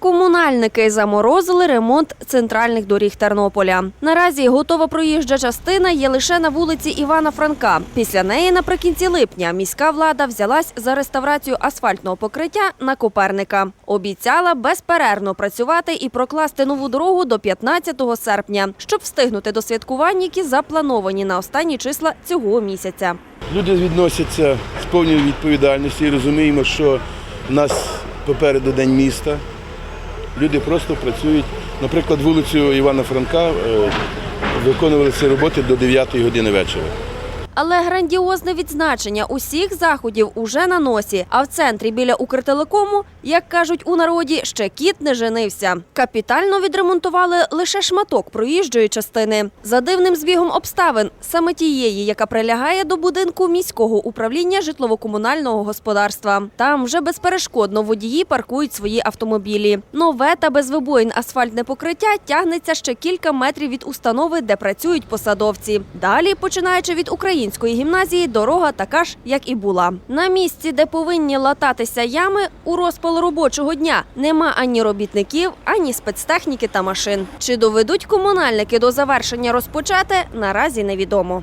Комунальники заморозили ремонт центральних доріг Тернополя. Наразі готова проїжджа частина є лише на вулиці Івана Франка. Після неї наприкінці липня міська влада взялась за реставрацію асфальтного покриття на Коперника. Обіцяла безперервно працювати і прокласти нову дорогу до 15 серпня, щоб встигнути до святкувань, які заплановані на останні числа цього місяця. Люди відносяться з повною відповідальністю і розуміємо, що в нас попереду день міста. Люди просто працюють. Наприклад, вулицю Івана Франка е, виконували ці роботи до 9 години вечора. Але грандіозне відзначення усіх заходів уже на носі. А в центрі біля Укртелекому, як кажуть у народі, ще кіт не женився. Капітально відремонтували лише шматок проїжджої частини. За дивним збігом обставин, саме тієї, яка прилягає до будинку міського управління житлово-комунального господарства. Там вже безперешкодно водії паркують свої автомобілі. Нове та без вибоїн асфальтне покриття тягнеться ще кілька метрів від установи, де працюють посадовці. Далі, починаючи від української гімназії, дорога така ж, як і була. На місці, де повинні лататися ями, у розпал робочого дня нема ані робітників, ані спецтехніки та машин. Чи доведуть комунальники до завершення розпочати, наразі невідомо.